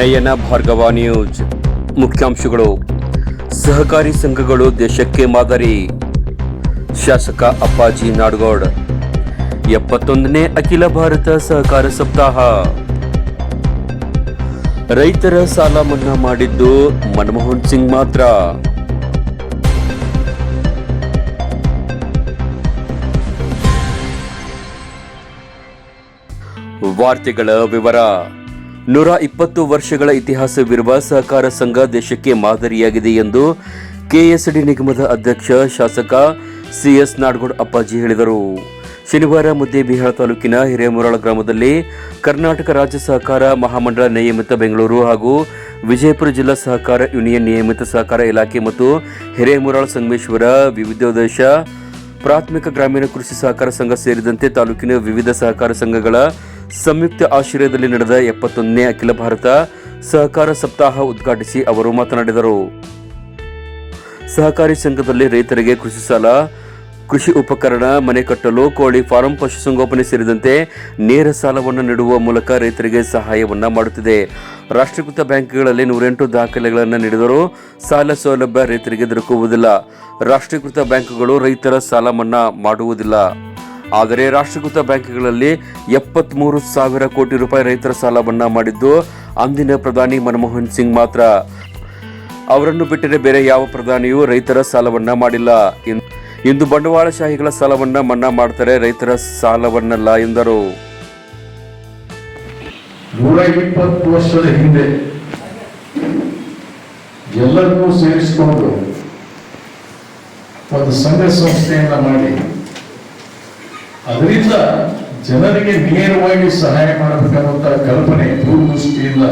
ನಯನ Bhargava news. ಮುಖ್ಯಾಂಶಗಳು. ಸಹಕಾರಿ ಸಂಘಗಳು ದೇಶಕ್ಕೆ ಮಾದರಿ. ಶಾಸಕ ಅಪ್ಪಾಜಿ ನಾಡಗೌಡ್. ಎಪ್ಪತ್ತೊಂದನೇ ಅಖಿಲ ಭಾರತ ಸಹಕಾರ ಸಪ್ತಾಹ. ರೈತರ ಸಾಲ ಮನ್ನಾ ಮಾಡಿದ್ದು ಮನಮೋಹನ್ ಸಿಂಗ್ ಮಾತ್ರ. ವಾರ್ತೆಗಳ ವಿವರ. ನೂರ ಇಪ್ಪತ್ತು ವರ್ಷಗಳ ಇತಿಹಾಸವಿರುವ ಸಹಕಾರ ಸಂಘ ದೇಶಕ್ಕೆ ಮಾದರಿಯಾಗಿದೆ ಎಂದು ಕೆಎಸ್ಡಿ ನಿಗಮದ ಅಧ್ಯಕ್ಷ ಶಾಸಕ ಸಿಎಸ್ ನಾಡಗೌಡ ಅಪ್ಪಾಜಿ ಹೇಳಿದರು. ಶನಿವಾರ ಮುದ್ದೇಬಿಹಾಳ ತಾಲೂಕಿನ ಹಿರೇಮುರಾಳ ಗ್ರಾಮದಲ್ಲಿ ಕರ್ನಾಟಕ ರಾಜ್ಯ ಸಹಕಾರ ಮಹಾಮಂಡಳ ನಿಯಮಿತ ಬೆಂಗಳೂರು ಹಾಗೂ ವಿಜಯಪುರ ಜಿಲ್ಲಾ ಸಹಕಾರ ಯೂನಿಯನ್ ನಿಯಮಿತ ಸಹಕಾರ ಇಲಾಖೆ ಮತ್ತು ಹಿರೇಮುರಾಳ ಸಂಗಮೇಶ್ವರ ವಿವಿಧೋದ್ದೇಶ ಪ್ರಾಥಮಿಕ ಗ್ರಾಮೀಣ ಕೃಷಿ ಸಹಕಾರ ಸಂಘ ಸೇರಿದಂತೆ ತಾಲೂಕಿನ ವಿವಿಧ ಸಹಕಾರ ಸಂಘಗಳ ಸಂಯುಕ್ತ ಆಶ್ರಯದಲ್ಲಿ ನಡೆದ ಎಪ್ಪತ್ತೊಂದನೇ ಅಖಿಲ ಭಾರತ ಸಹಕಾರ ಸಪ್ತಾಹ ಉದ್ಘಾಟಿಸಿ ಅವರು ಮಾತನಾಡಿದರು. ಸಹಕಾರಿ ಸಂಘದಲ್ಲಿ ರೈತರಿಗೆ ಕೃಷಿ ಸಾಲ ಕೃಷಿ ಉಪಕರಣ, ಮನೆ ಕಟ್ಟಲು, ಕೋಳಿ ಫಾರಂ ಪಶುಸಂಗೋಪನೆ ಸೇರಿದಂತೆ ನೇರ ಸಾಲವನ್ನು ನೀಡುವ ಮೂಲಕ ರೈತರಿಗೆ ಸಹಾಯವನ್ನು ಮಾಡುತ್ತಿದೆ. ರಾಷ್ಟ್ರೀಕೃತ ಬ್ಯಾಂಕ್ಗಳಲ್ಲಿ ನೂರೆಂಟು ದಾಖಲೆಗಳನ್ನು ನೀಡಿದರೂ ಸಾಲ ಸೌಲಭ್ಯ ರೈತರಿಗೆ ದೊರಕುವುದಿಲ್ಲ. ರಾಷ್ಟ್ರೀಕೃತ ಬ್ಯಾಂಕ್ಗಳು ರೈತರ ಸಾಲ ಮನ್ನಾ ಮಾಡುವುದಿಲ್ಲ. ಆದರೆ ರಾಷ್ಟ್ರೀಕೃತ ಬ್ಯಾಂಕ್ಗಳಲ್ಲಿ ಎಪ್ಪತ್ಮೂರು ಸಾವಿರ ಕೋಟಿ ರೂಪಾಯಿ ರೈತರ ಸಾಲ ಮನ್ನಾ ಮಾಡಿದ್ದು ಅಂದಿನ ಪ್ರಧಾನಿ ಮನಮೋಹನ್ ಸಿಂಗ್ ಮಾತ್ರ. ಅವರನ್ನು ಬಿಟ್ಟರೆ ಬೇರೆ ಯಾವ ಪ್ರಧಾನಿಯೂ ರೈತರ ಸಾಲವನ್ನ ಮಾಡಿಲ್ಲ. ಇಂದು ಬಂಡವಾಳಶಾಹಿಗಳ ಸಾಲವನ್ನ ಮನ್ನಾ ಮಾಡ್ತಾರೆ ರೈತರ ಸಾಲವನ್ನಲ್ಲ ಎಂದರು. ನೂರ ಇಪ್ಪತ್ತು ವರ್ಷದ ಹಿಂದೆ ಎಲ್ಲರನ್ನೂ ಸೇರಿಸಿಕೊಂಡು ಒಂದು ಸಂಘ ಸಂಸ್ಥೆಯನ್ನ ಮಾಡಿ, ಅದರಿಂದ ಜನರಿಗೆ ನೇರವಾಗಿ ಸಹಾಯ ಮಾಡಬೇಕನ್ನುವಂತ ಕಲ್ಪನೆ ದೂರದೃಷ್ಟಿಯಿಂದ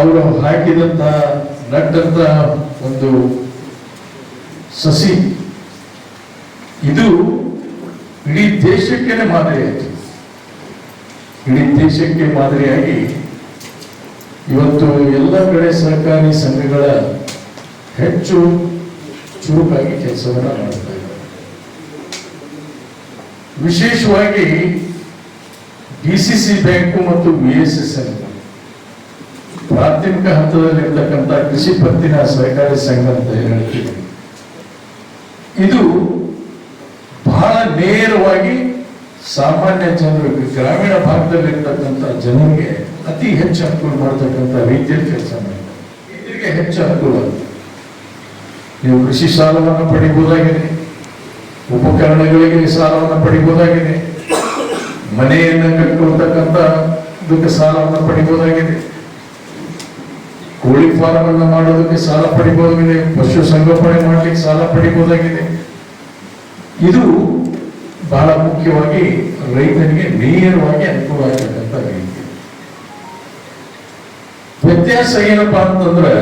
ಅವರು ಹಾಕಿದಂತ ನಟ್ಟಂತ ಒಂದು ಸಸಿ. ಇದು ಇಡೀ ದೇಶಕ್ಕೇನೆ ಮಾದರಿಯಾಯಿತು. ಇಡೀ ದೇಶಕ್ಕೆ ಮಾದರಿಯಾಗಿ ಇವತ್ತು ಎಲ್ಲ ಕಡೆ ಸಹಕಾರಿ ಸಂಘಗಳ ಹೆಚ್ಚು ಚುರುಕಾಗಿ ಕೆಲಸವನ್ನು ಮಾಡ್ತಾ ಇದ್ದಾರೆ. ವಿಶೇಷವಾಗಿ ಸಿ ಬ್ಯಾಂಕು ಮತ್ತು ಬಿ ಎಸ್ ಎಸ್ ಎಲ್ ಪ್ರಾಥಮಿಕ ಹಂತದಲ್ಲಿರ್ತಕ್ಕಂಥ ಕೃಷಿ ಪತ್ತಿನ ಸಹಕಾರಿ ಸಂಘ ಅಂತ ಹೇಳ್ತೀವಿ. ಇದು ಬಹಳ ನೇರವಾಗಿ ಸಾಮಾನ್ಯ ಜನರಿಗೆ ಗ್ರಾಮೀಣ ಭಾಗದಲ್ಲಿರ್ತಕ್ಕಂಥ ಜನರಿಗೆ ಅತಿ ಹೆಚ್ಚು ಅನುಕೂಲ ಮಾಡತಕ್ಕಂಥ ರೀತಿಯಲ್ಲಿ ಕೆಲಸ ಮಾಡಿದೆ ಹೆಚ್ಚು ಅನುಕೂಲ. ನೀವು ಕೃಷಿ ಸಾಲವನ್ನು ಪಡಿಬಹುದಾಗಿದೆ. ಉಪಕರಣಗಳಿಗೆ ಸಾಲವನ್ನು ಪಡಿಬಹುದಾಗಿದೆ. ಮನೆಯನ್ನು ಕಟ್ಕೊಳ್ತಕ್ಕಂಥ ಇದಕ್ಕೆ ಸಾಲವನ್ನು ಪಡಿಬಹುದಾಗಿದೆ. ಕೋಳಿ ಫಾರ್ಮ್ ಅನ್ನು ಮಾಡೋದಕ್ಕೆ ಸಾಲ ಪಡಿಬಹುದಾಗಿದೆ. ಪಶು ಸಂಗೋಪನೆ ಮಾಡಲಿಕ್ಕೆ ಸಾಲ ಪಡಿಬಹುದಾಗಿದೆ. ಇದು ಬಹಳ ಮುಖ್ಯವಾಗಿ ರೈತನಿಗೆ ನೇರವಾಗಿ ಅನುಕೂಲ ಆಗಿರ್ತಕ್ಕಂಥ ರೀತಿ ವ್ಯತ್ಯಾಸ ಏನಪ್ಪಾ ಅಂತಂದ್ರೆ,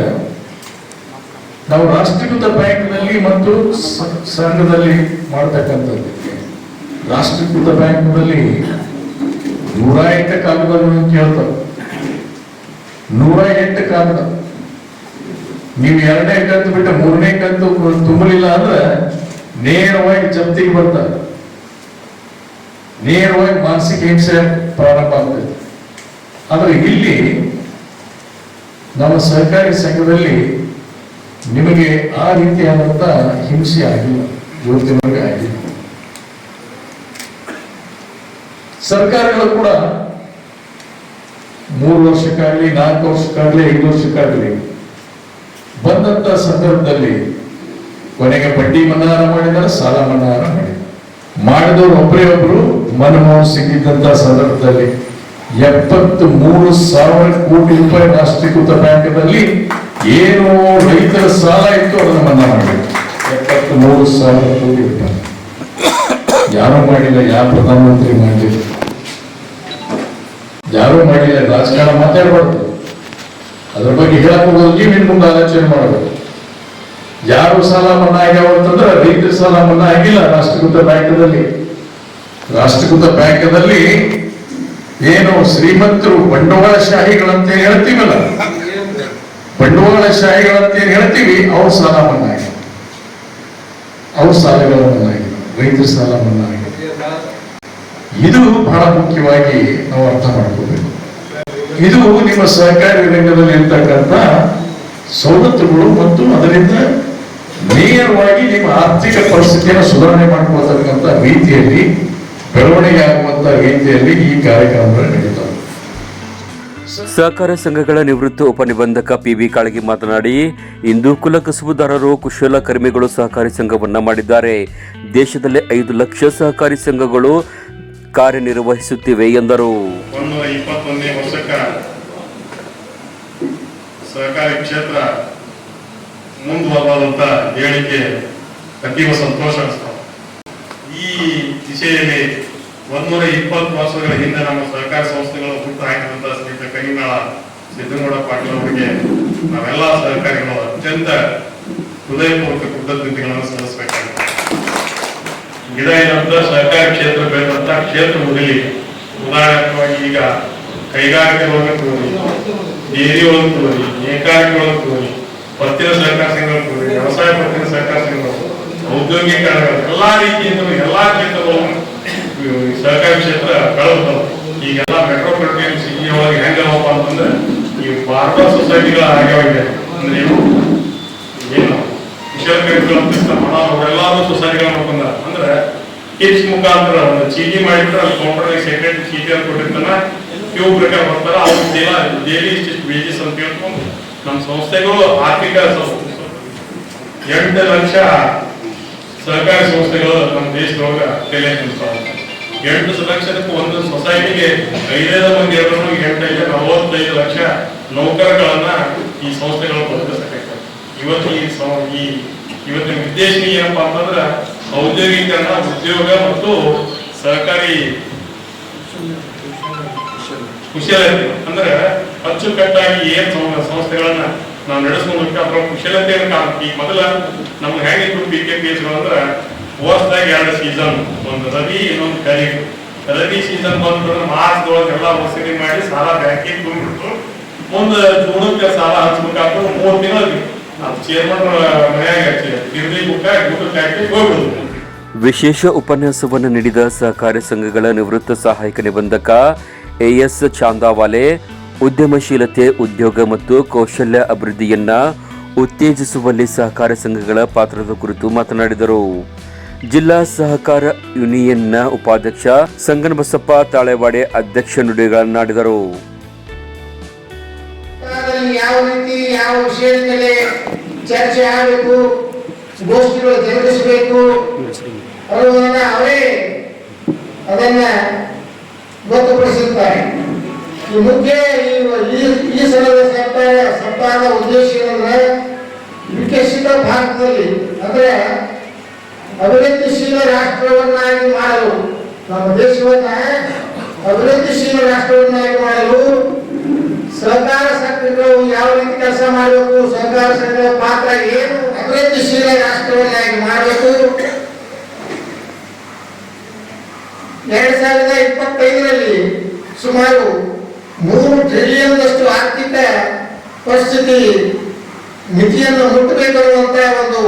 ನಾವು ರಾಷ್ಟ್ರೀಕೃತ ಬ್ಯಾಂಕ್ನಲ್ಲಿ ಮತ್ತು ಸಂಘದಲ್ಲಿ ಮಾಡ್ತಕ್ಕಂಥದ್ದಕ್ಕೆ ರಾಷ್ಟ್ರೀಕೃತ ಬ್ಯಾಂಕ್ನಲ್ಲಿ ನೂರ ಎಂಟು ಕಾಗದಗಳನ್ನು ಕೇಳ್ತಾರೆ ನೂರ ಎಂಟು ಕಾಗದ ನೀವು ಎರಡನೇ ಕಂತು ಬಿಟ್ಟು ಮೂರನೇ ಕಂತು ತುಂಬಲಿಲ್ಲ ಅಂದ್ರೆ ನೇರವಾಗಿ ಜಪ್ತಿಗೆ ಬರ್ತಾರೆ. ನೇರವಾಗಿ ಮಾನಸಿಕ ಹಿಂಸೆ ಪ್ರಾರಂಭ ಆಗ್ತದೆ. ಆದರೆ ಇಲ್ಲಿ ನಮ್ಮ ಸಹಕಾರಿ ಸಂಘದಲ್ಲಿ ನಿಮಗೆ ಆ ರೀತಿಯಾದಂಥ ಹಿಂಸೆ ಆಗಿಲ್ಲ ಇವತ್ತಿನವರೆಗೆ ಆಗಿಲ್ಲ. ಸರ್ಕಾರಗಳು ಕೂಡ ಮೂರು ವರ್ಷಕ್ಕಾಗಲಿ, ನಾಲ್ಕು ವರ್ಷಕ್ಕಾಗಲಿ, ಐದು ವರ್ಷಕ್ಕಾಗಲಿ ಬಂದಂತ ಸಂದರ್ಭದಲ್ಲಿ ಕೊನೆಗೆ ಬಡ್ಡಿ ಮನ್ನಾರ ಮಾಡಿದ್ದಾರೆ, ಸಾಲ ಮನ್ನಾರ ಮಾಡಿದ್ದಾರೆ. ಮಾಡಿದವರು ಒಬ್ಬರೇ ಒಬ್ರು, ಮನಮೋಹನ್ ಸಿಂಗ್ ಇದ್ದಂತ ಸಂದರ್ಭದಲ್ಲಿ ಎಪ್ಪತ್ತು ಮೂರು ಸಾವಿರ ಕೋಟಿ ರೂಪಾಯಿ ರಾಷ್ಟ್ರೀಕೃತ ಬ್ಯಾಂಕ್ನಲ್ಲಿ ಏನು ರೈತರ ಸಾಲ ಇತ್ತು, ಅದನ್ನು ಮನ್ನಾ ಮಾಡಿದ್ರು. ಎಪ್ಪತ್ತು ಮೂರು ಸಾವಿರ ಕೋಟಿ ರೂಪಾಯಿ. ಯಾರು ಮಾಡಿಲ್ಲ ಯಾವ ಪ್ರಧಾನಮಂತ್ರಿ ಮಾಡಲಿಲ್ಲ ಯಾರು ಮಾಡಿಲ್ಲ, ರಾಜಕಾರಣ ಮಾತಾಡಬಾರ್ದು. ಅದ್ರ ಬಗ್ಗೆ ಹೇಳಕ್ ಹೋಗೋದು ನೀವು ಇನ್ ಮುಂದೆ ಆಲೋಚನೆ ಮಾಡಬೇಕು. ಯಾರು ಸಾಲ ಮನ್ನಾ ಆಗ್ಯಾವ ಅಂತಂದ್ರೆ ರೈತರ ಸಾಲ ಮನ್ನಾ ಆಗಿಲ್ಲ ರಾಷ್ಟ್ರೀಕೃತ ಬ್ಯಾಂಕದಲ್ಲಿ ರಾಷ್ಟ್ರೀಕೃತ ಬ್ಯಾಂಕದಲ್ಲಿ ಏನು ಶ್ರೀಮಂತರು ಬಂಡವಾಳಶಾಹಿಗಳಂತ ಹೇಳ್ತೀವಲ್ಲ? ಬಂಡವಾಳಶಾಹಿಗಳಂತ ಏನ್ ಹೇಳ್ತೀವಿ, ಅವ್ರ ಸಾಲ ಮನ್ನಾ ಆಗಿದೆ ಅವ್ರ ಸಾಲಗಳ ಮನ್ನಾ ಆಗಿದೆ ರೈತರ ಸಾಲ ಮನ್ನಾ ಆಗಿದೆ ಇದು ಬಹಳ ಮುಖ್ಯವಾಗಿ ನಾವು ಅರ್ಥ ಮಾಡ್ಕೋಬೇಕು. ಇದು ನಿಮ್ಮ ಸಹಕಾರಿ ರಂಗದಲ್ಲಿ ಇರ್ತಕ್ಕಂಥ ಸವಲತ್ತುಗಳು ಮತ್ತು ಅದರಿಂದ ನೇರವಾಗಿ ನಿಮ್ಮ ಆರ್ಥಿಕ ಪರಿಸ್ಥಿತಿಯನ್ನು ಸುಧಾರಣೆ ಮಾಡ್ಕೊಳ್ತಕ್ಕಂಥ ರೀತಿಯಲ್ಲಿ ಬೆಳವಣಿಗೆ ಆಗುವಂತ ರೀತಿಯಲ್ಲಿ ಈ ಕಾರ್ಯಕ್ರಮಗಳು ನಡೀತವೆ ಸಹಕಾರ ಸಂಘಗಳ ನಿವೃತ್ತ ಉಪನಿಬಂಧಕ ಪಿ ಬಿ ಕಾಳಗಿ ಮಾತನಾಡಿ ಇಂದು ಕುಲ ಕಸುಬುದಾರರು ಕುಶಲಕರ್ಮಿಗಳು ಸಹಕಾರಿ ಸಂಘವನ್ನು ಮಾಡಿದ್ದಾರೆ. ದೇಶದಲ್ಲಿ ಐದು ಲಕ್ಷ ಸಹಕಾರಿ ಸಂಘಗಳು ಕಾರ್ಯನಿರ್ವಹಿಸುತ್ತಿವೆ ಎಂದರು. ಸಹಕಾರಿ ಕ್ಷೇತ್ರ ಮುಂದುವರೆದಂತ ಹೇಳಿಕೆ ಅತೀವ ಸಂತೋಷ ಈ ದಿಶೆಯಲ್ಲಿ ಒಂದೂರ ಇಪ್ಪತ್ತು ವರ್ಷಗಳ ಹಿಂದೆ ನಮ್ಮ ಸಹಕಾರ ಸಂಸ್ಥೆಗಳು ಹುಟ್ಟು ಹಾಕಿದಂತ ಸ್ನೇಹಿತ ಕೈನಾಳ ಸಿದ್ದಗೌಡ ಪಾಟೀಲ್ ಅವರಿಗೆ ನಾವೆಲ್ಲ ಸಹಕಾರಿಗಳು, ಅತ್ಯಂತ ಹೃದಯಪೂರ್ವಕ ಕೃತಜ್ಞತೆಗಳನ್ನು ಸಲ್ಲಿಸಬೇಕಾಗಿದೆ. ಗಿಡ ಏನಂತ ಸಹಕಾರ ಕ್ಷೇತ್ರ ಬೆಳೆದಂತ ಕ್ಷೇತ್ರ ಮುಗಿಲಿ ಉದಾಹರಣೆವಾಗಿ ಈಗ ಕೈಗಾರಿಕೆ ಒಳಗೆ ತೋರಿ ಡೇರಿ ಒಳಗೆ ತೋರಿ ನೇಕಾರಿಕೆ ತೋರಿ ಪತ್ತಿನ ಸಹಕಾರ ಸಂಘಗಳು ವ್ಯವಸಾಯ ಪತ್ತಿನ ಸಹಕಾರ ಸಂಘಗಳು ಔದ್ಯೋಗಿಕ ಎಲ್ಲಾ ರೀತಿಯಿಂದಲೂ ಎಲ್ಲಾ ಕ್ಷೇತ್ರಗಳು ಸಹಕಾರಿ ಕ್ಷೇತ್ರ ಕಳೆದು ಈಗೆಲ್ಲ ಮೆಟ್ರೋಪಾಲಿಟನ್ ಸಿಟಿ ಒಳಗೆ ಹೆಂಗಲ್ಲಪ್ಪ ಅಂತಂದ್ರೆ ಈ ಬಾರ್ಬರ್ ಸೊಸೈಟಿಗಳ ಈಗ ಅಂದ್ರೆ ಇವು ಏನು ಇರ್ತಾರೆ, ಹಣ ಅವರೆಲ್ಲರೂ ಸೊಸೈಟಿಗಳು ಮಾಡ್ಕೊಂಡ ಅಂದ್ರೆ ಕಿಪ್ಸ್ ಮುಖಾಂತರ ಒಂದು ಚೀಟಿ ಮಾಡಿದ್ರೆ ಅಲ್ಲಿ ಕೌಂಟರ್ ಸೆಕ್ರೆಟರಿ ಚೀಟಿ ಅಂತ ಕೊಟ್ಟಿರ್ತಾನ. ಕ್ಯೂ ಪ್ರಕಾರ ಬರ್ತಾರೆ ಅವ್ರ ಡೈಲಿ ಇಷ್ಟಿಷ್ಟು ಬೇಜಸ್ ಅಂತ ಹೇಳ್ಕೊಂಡು ನಮ್ಮ ಸಂಸ್ಥೆಗಳು ಆರ್ಥಿಕ ಎಂಟು ಲಕ್ಷ ಸರ್ಕಾರಿ ಸಂಸ್ಥೆಗಳು ನಮ್ಮ ದೇಶದೊಳಗ ತಲೆ ನಿಲ್ತಾವ ಎಂಟು ಲಕ್ಷದಕ್ಕೂ ಒಂದು ಸೊಸೈಟಿಗೆ ಐದೈದು ಮಂದಿ ಎಲ್ಲರೂ ಎಂಟೈದು, ನಲವತ್ತೈದು ಲಕ್ಷ ನೌಕರಗಳನ್ನ ಈ ಸಂಸ್ಥೆಗಳು ಬದುಕಿಸಬೇಕಾಗ್ತದೆ ಇವತ್ತು ಈ ಈ ಇವತ್ತಿನ ಉದ್ದೇಶ ಏನಪ್ಪಾ ಅಂತಂದ್ರ ಔದ್ಯೋಗೀಕರಣ, ಉದ್ಯೋಗ ಮತ್ತು ಸಹಕಾರಿ ಕುಶಲ ಅಂದ್ರೆ ಅಚ್ಚುಕಟ್ಟಾಗಿ ಏನ್ ಸಂಸ್ಥೆಗಳನ್ನ ನಾವು ನಡೆಸ್ಕೊಂಡು ಅದರ ಕುಶಲತೆಯನ್ನು ಕಾಣ್ತೀವಿ. ಮೊದಲ ನಮ್ಗೆ ಹೆಂಗಿತ್ತು ಪಿ ಕೆ ಪಿ ಎಸ್ ಅಂದ್ರೆ ವರ್ಷದಾಗ ಎರಡು ಸೀಸನ್ ಒಂದು ರವಿ, ಇನ್ನೊಂದು ಖರೀಫ್. ರವಿ ಸೀಸನ್ ಬಂದ್ಬಿಟ್ರೆ ಮಾರ್ಚ್ದೊಳಗೆ ಎಲ್ಲ ವಸೂಲಿ ಮಾಡಿ ಸಾಲ ಬ್ಯಾಂಕಿಗೆ ತುಂಬಿಟ್ಟು ಮುಂದೆ ಜೂನಕ್ಕೆ ಸಾಲ ಹಂಚ್ಬೇಕಾದ್ರೆ ಮೂರು ತಿಂಗಳು ಚೇರ್ಮನ್ ಮನ್ಯಾಗ ವಿಶೇಷ ಉಪನ್ಯಾಸವನ್ನು ನೀಡಿದ ಸಹಕಾರಿ ಸಂಘಗಳ ನಿವೃತ್ತ ಸಹಾಯಕ ನಿಬಂಧಕ ಎಎಸ್ ಚಾಂದಾವಾಲೆ ಉದ್ಯಮಶೀಲತೆ, ಉದ್ಯೋಗ ಮತ್ತು ಕೌಶಲ್ಯ ಅಭಿವೃದ್ಧಿಯನ್ನ ಉತ್ತೇಜಿಸುವಲ್ಲಿ ಸಹಕಾರ ಸಂಘಗಳ ಪಾತ್ರದ ಕುರಿತು ಮಾತನಾಡಿದರು. ಜಿಲ್ಲಾ ಸಹಕಾರ ಯೂನಿಯನ್ನ ಉಪಾಧ್ಯಕ್ಷ ಸಂಗನಬಸಪ್ಪ ತಾಳೆವಾಡೆ ಅಧ್ಯಕ್ಷ ನುಡಿಗಳನ್ನಾಡಿದರು ಮುಖ್ಯ ಸಲದ ಸಪ್ತಾಹ ಸಪ್ತಾಹದ ಉದ್ದೇಶ ಏನಂದ್ರೆ ವಿಕಸಿತ ಭಾರತದಲ್ಲಿ, ಅಂದ್ರೆ ಅಭಿವೃದ್ಧಿಶೀಲ ರಾಷ್ಟ್ರವನ್ನಾಗಿ ಮಾಡಲು, ನಮ್ಮ ದೇಶವನ್ನ ಅಭಿವೃದ್ಧಿಶೀಲ ರಾಷ್ಟ್ರವನ್ನಾಗಿ ಮಾಡಲು ಸಹಕಾರ ಸಂಘಗಳು ಯಾವ ರೀತಿ ಕೆಲಸ ಮಾಡಬೇಕು ಸಹಕಾರ ಸಂಘಗಳ ಪಾತ್ರ ಏನು ಅಭಿವೃದ್ಧಿಶೀಲ ರಾಷ್ಟ್ರವನ್ನಾಗಿ ಮಾಡಬೇಕು? ಎರಡ್ ಸಾವಿರದ ಇಪ್ಪತ್ತೈದರಲ್ಲಿ ಸುಮಾರು ಮೂರು ಟ್ರಿಲಿಯನ್ದಷ್ಟು ಆರ್ಥಿಕ ಪರಿಸ್ಥಿತಿ ಮಿತಿಯನ್ನು ಮುಟ್ಟಬೇಕನ್ನುವಂತ ಒಂದು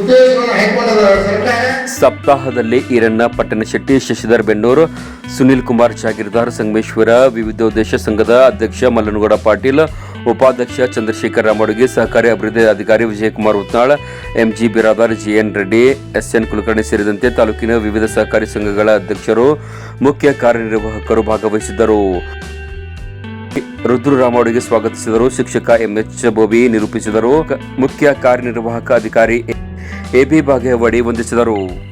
ಉದ್ದೇಶವನ್ನು ಹೈಕೊಂಡದ ಸರ್ಕಾರ ಸಪ್ತಾಹದಲ್ಲಿ ಈರಣ್ಣ ಪಟ್ಟಣಶೆಟ್ಟಿ ಶಶಿಧರ್ ಬೆನ್ನೂರು, ಸುನಿಲ್ ಕುಮಾರ್, ಜಾಗೀರ್ದಾರ್, ಸಂಗಮೇಶ್ವರ, ವಿವಿಧೋದ್ದೇಶ ಸಂಘದ ಅಧ್ಯಕ್ಷ ಮಲ್ಲನಗೌಡ ಪಾಟೀಲ್, ಉಪಾಧ್ಯಕ್ಷ ಚಂದ್ರಶೇಖರ್ ರಾಮಡುಗಿ, ಸಹಕಾರಿ ಅಭಿವೃದ್ಧಿ ಅಧಿಕಾರಿ Vijayakumar Utnal, M G Biradar, G N Reddy, S N Kulkarni ಸೇರಿದಂತೆ ತಾಲೂಕಿನ ವಿವಿಧ ಸಹಕಾರಿ ಸಂಘಗಳ ಅಧ್ಯಕ್ಷರು ಮುಖ್ಯ ಕಾರ್ಯನಿರ್ವಾಹಕರು ಭಾಗವಹಿಸಿದ್ದರು. ರುದ್ರು ರಾಮೋಡಿಗೆ ಸ್ವಾಗತಿಸಿದರು. ಶಿಕ್ಷಕ ಎಂಎಚ್ ಬೋಬಿ ನಿರೂಪಿಸಿದರು. ಮುಖ್ಯ ಕಾರ್ಯನಿರ್ವಾಹಕ ಅಧಿಕಾರಿ ಎಬಿ ಬಾಗೇವಾಡಿ ವಂದಿಸಿದರು.